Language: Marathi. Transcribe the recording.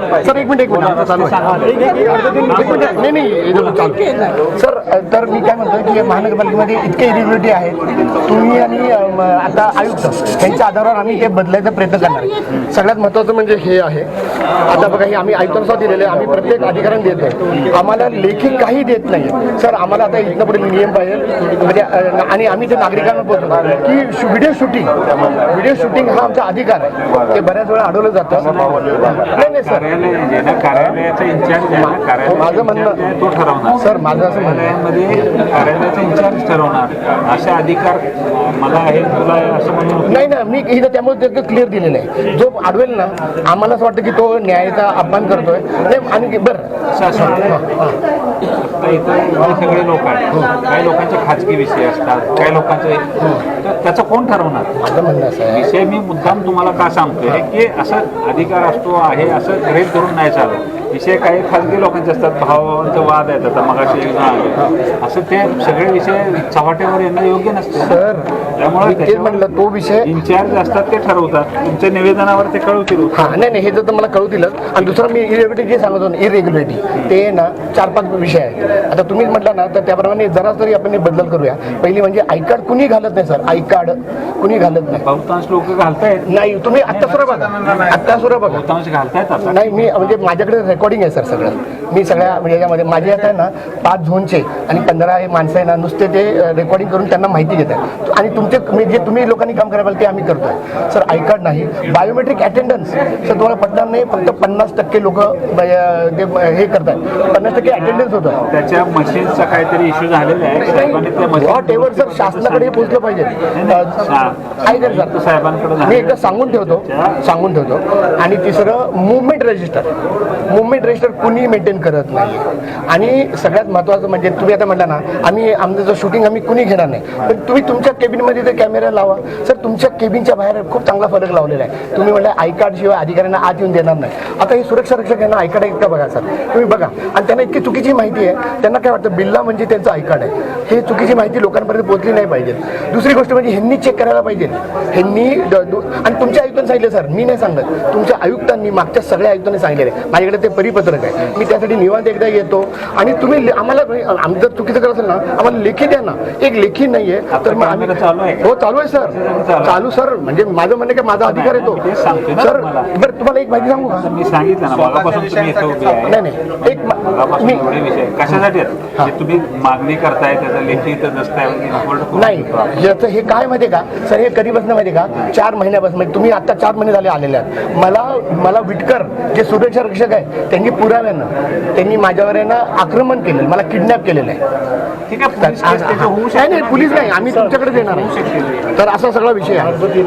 सर एक मिनिट एक मिनिट. चालू आहे. एक मिनिट नाही नाही जो चालू आहे. सर तर मी काय म्हणतो की महानगरपालिकेमध्ये इतके इरेग्युलरिटी आहेत. तुम्ही आणि आता आयुक्त यांच्या आधारावर आम्ही हे बदलायचा प्रयत्न करणार आहे. सगळ्यात महत्त्वाचं म्हणजे हे आहे. आता बघा हे आम्ही आयुक्तांसह दिलेले. आम्ही प्रत्येक अधिकाऱ्यांना देत आहे आम्हाला लेखी काही देत नाही. सर आम्हाला आता इथनं पुढे नियम पाहिजे. म्हणजे आणि आम्ही ते नागरिकांना बोलतो की व्हिडिओ शूटिंग व्हिडिओ शूटिंग हा आमचा अधिकार आहे. ते बऱ्याच वेळा अडवलं जातं. नाही नाही सर. कार्यालय जे ना कार्यालयाचा इन्चार्ज आहे ना? कार्यालयाचा माझं म्हणणं- incharge आहे, तो ठरवणार. सर माझं असं म्हणणं आहे कार्यालयामध्ये कार्यालयाचा इन्चार्ज ठरवणार. असे अधिकार मला आहे तुला आहे असं म्हणून नाही ना मी इथं त्यामुळे क्लिअर दिलेलं आहे जो अडवेल ना आम्हाला असं वाटतं की तो न्यायाचा अपमान करतोय. नाही आणि बरं. आता इथं सगळे लोक आहेत. काही लोकांचे खाजगी विषय असतात काही लोकांचे तर त्याचं कोण ठरवणार? माझं म्हणणं असं आहे. विषय मी मुद्दाम तुम्हाला का सांगतोय की असं अधिकार असतो आहे असं ग्रहित धरून नाही चालत. विषय काही खाजगी लोकांचे असतात भावांचे वाद आहेत आता मगाशी झालं. असं ते सगळे विषय चव्हाट्यावर येणं योग्य नसते. सर त्यामुळे मी तेच म्हणलं तो विषय इन्चार्ज असतात ते ठरवतात. तुमच्या निवेदनावर ते कळवतील. हा नाही नाही हे जर तर मला कळवतीलच. आणि दुसरं मी इरेग्युलरिटी जे सांगत होतो इरेग्युलरिटी ते ना चार पाच विषय आहेत. आता तुम्हीच म्हटलं ना तर त्याप्रमाणे जरा तरी आपण बदल करूया. पहिली म्हणजे आय कार्ड कुणी घालत नाही सर? आय कार्ड कुणी घालत नाही. बहुतांश लोक घालतायत. नाही तुम्ही आत्ता सुद्धा बघा. आत्ता सुद्धा बघा. बहुतांश घालतायत आता. नाही मी म्हणजे माझ्याकडे रेकॉर्डिंग आहे सर सगळं. मी सगळ्या म्हणजे याच्यामध्ये माझे आता ना पाच झोनचे आणि पंधरा हे माणसं आहे ना नुसते ते रेकॉर्डिंग करून त्यांना माहिती आहे आणि तुमचे मी जे तुम्ही लोकांनी काम करायला ते आम्ही करतोय. सर आय कार्ड नाही. बायोमेट्रिक अटेंडन्स सर तुम्हाला पटणार नाही फक्त पन्नास टक्के लोक जे हे करतात पन्नास टक्के अटेंडन्स होतं. त्याच्या मशीनचा काहीतरी इश्यू झालेला आहे. एव्हर सर शासनाकडे हे पोहोचलं पाहिजे. सर साहेबांकडे मी. एकदा सांगून ठेवतो सांगून ठेवतो. आणि तिसरं मुवमेंट रजिस्टर मुवमेंट रजिस्टर कुणी मेंटेन करत नाही. आणि सगळ्यात महत्त्वाचं म्हणजे तुम्ही आता म्हटलं ना आम्ही आमचं जो शूटिंग आम्ही कुणी घेणार नाही. पण तुम्ही तुमच्या केबिनमध्ये ते कॅमेरा लावा सर तुमच्या केबिनच्या बाहेर खूप चांगला फरक लावलेला आहे. तुम्ही म्हटलं आय कार्ड शिवाय अधिकाऱ्यांना आत येऊन देणार नाही. आता हे सुरक्षा रक्षक यांना आय कार्ड आहे का बघा सर? तुम्ही बघा. आणि त्यांना इतकी चुकीची माहिती आहे. त्यांना काय वाटतं बिल्ला म्हणजे त्यांचं आय कार्ड आहे. हे चुकीची माहिती लोकांपर्यंत पोहोचली नाही पाहिजे. दुसरी गोष्ट म्हणजे ह्यांनी चेक करायला पाहिजे. ह्यांनी आणि तुमच्या आयुक्तांनी सांगितलं सर मी नाही सांगत. तुमच्या आयुक्तांनी मागच्या सगळ्या आयुक्तांनी सांगितलेलं आहे. माझ्याकडे ते परिपत्रक आहे. मी त्यासाठी निवांत एकदा येतो आणि तुम्ही आम्हाला आम्ही जर चुकीचं करत असेल ना आम्हाला लेखी द्या ना. एक लेखी नाही आहे तर मग आम्ही? हो चालू आहे सर. चालू सर. म्हणजे माझं म्हणणं आहे की माझा अधिकार येतो ना सर. बरं तुम्हाला एक माहिती सांगू का? मी सांगितलं नाही नाही. एक कशासाठी? तुम्ही मागणी करताय त्याचा लेखी इथं दस्तावेज नाही. याचं हे काय माहिती का? सर हे कधीपासून माहिती का? चार महिन्यापासून. म्हणजे तुम्ही आता चार महिने झाले आलेले आहात. मला मला विटकर जे सुरक्षा रक्षक आहे त्यांनी पुराव्यानं त्यांनी माझ्यावर ना आक्रमण केलेलं मला किडनॅप केलेलं आहे. ठीक आहे पोलीस नाही नाही ना. पोलीस नाही आम्ही तुमच्याकडे देणार तर असा सगळा विषय आहे.